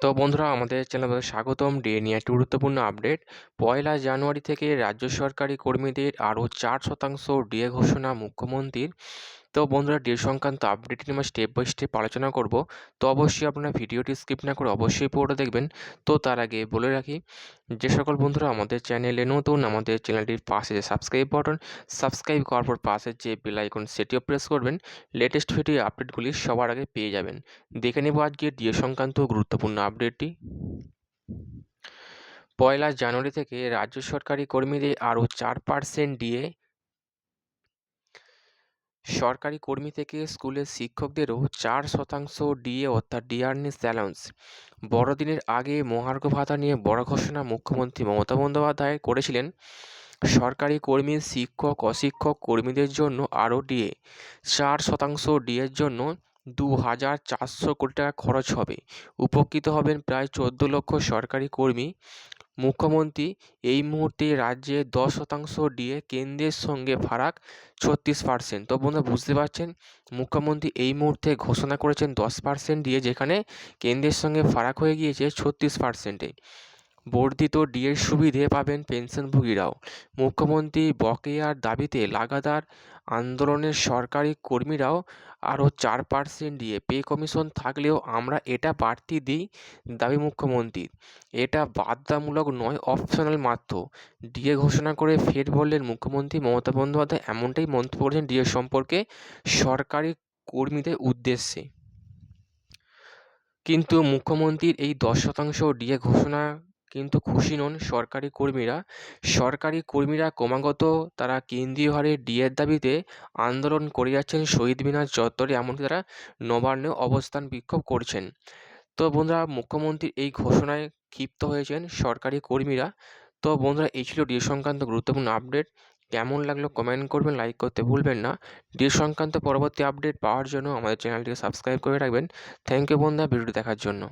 তো বন্ধুরা, আমাদের চ্যানেলে স্বাগতম। ডে নিয়ে একটি গুরুত্বপূর্ণ আপডেট। পয়লা জানুয়ারি থেকে রাজ্য সরকারি কর্মীদের আরও চার শতাংশ ডিএ ঘোষণা মুখ্যমন্ত্রীর। তো বন্ধুরা ডে সংক্রান্ত আপডেট নিয়ে আমরা স্টেপ বাই স্টেপ আলোচনা করব। তো অবশ্যই আপনারা ভিডিওটি স্কিপ না করে অবশ্যই পুরোটা দেখবেন। তো তার আগে বলে রাখি, যে সকল বন্ধুরা আমাদের চ্যানেলে নতুন, আমাদের চ্যানেলটির পাশে যে সাবস্ক্রাইব বাটন সাবস্ক্রাইব করার পর পাশে যে বেল আইকন সেটিও প্রেস করবেন। লেটেস্ট ভিডিও আপডেটগুলি সবার আগে পেয়ে যাবেন। দেখে নেব আজকে ডিএ সংক্রান্ত গুরুত্বপূর্ণ আপডেটটি পয়লা জানুয়ারি থেকে রাজ্য সরকারি কর্মীদের আরও চার পার্সেন্ট ডিএ সরকারি কর্মী থেকে স্কুলের শিক্ষকদেরও চার শতাংশ ডিএ অর্থাৎ ডিআরনি অ্যালাউন্স। বড়দিনের আগে মহার্ঘ ভাতা নিয়ে বড় ঘোষণা মুখ্যমন্ত্রী মমতা বন্দ্যোপাধ্যায় করেছিলেন। সরকারি কর্মী, শিক্ষক, অশিক্ষক কর্মীদের জন্য আরও ডিএ। চার শতাংশ ডিএর জন্য দু হাজার চারশো কোটি টাকা খরচ হবে। উপকৃত হবেন প্রায় চোদ্দ লক্ষ সরকারি কর্মী। মুখ্যমন্ত্রী এই মুহূর্তে রাজ্যে দশ শতাংশ ডিএ কেন্দ্রের সঙ্গে ফারাক ছত্রিশ পার্সেন্ট তো বন্ধুরা, বুঝতে পারছেন? মুখ্যমন্ত্রী এই মুহূর্তে ঘোষণা করেছেন দশ পার্সেন্ট দিয়ে, যেখানে কেন্দ্রের সঙ্গে ফারাক হয়ে গিয়েছে ছত্রিশ পার্সেন্টে বর্ধিত ডিএর সুবিধে পাবেন পেনশনভোগীরাও। মুখ্যমন্ত্রী বকেয়ার দাবিতে লাগাতার আন্দোলনের সরকারি কর্মীরাও আরও চার পার্সেন্ট দিয়ে পে কমিশন থাকলেও আমরা এটা বাড়তি দিই, দাবি মুখ্যমন্ত্রীর এটা বাধ্যতামূলক নয়, অপশনাল মাত্র। ডিএ ঘোষণা করে ফের বললেন মুখ্যমন্ত্রী মমতা বন্দ্যোপাধ্যায়, এমনটাই মন্তব্য করেছেন ডিএ সম্পর্কে সরকারি কর্মীদের উদ্দেশ্যে। কিন্তু মুখ্যমন্ত্রীর এই দশ শতাংশ ডিএ ঘোষণা কিন্তু খুশি নন সরকারি কর্মীরা। সরকারি কর্মীরা ক্রমাগত তারা কেন্দ্রীয় হারে ডিএর দাবিতে আন্দোলন করে যাচ্ছেন। শহীদ মিনার চত্বরে এমনকি তারা নবান্নে অবস্থান বিক্ষোভ করছেন। তো বন্ধুরা, মুখ্যমন্ত্রীর এই ঘোষণায় ক্ষিপ্ত হয়েছেন সরকারি কর্মীরা। তো বন্ধুরা, এই ছিল ডিএ সংক্রান্ত গুরুত্বপূর্ণ আপডেট। কেমন লাগল কমেন্ট করবেন, লাইক করতে ভুলবেন না। ডিএ সংক্রান্ত পরবর্তী আপডেট পাওয়ার জন্য আমাদের চ্যানেলটিকে সাবস্ক্রাইব করে রাখবেন। থ্যাংক ইউ বন্ধুরা, ভিডিওটি দেখার জন্য।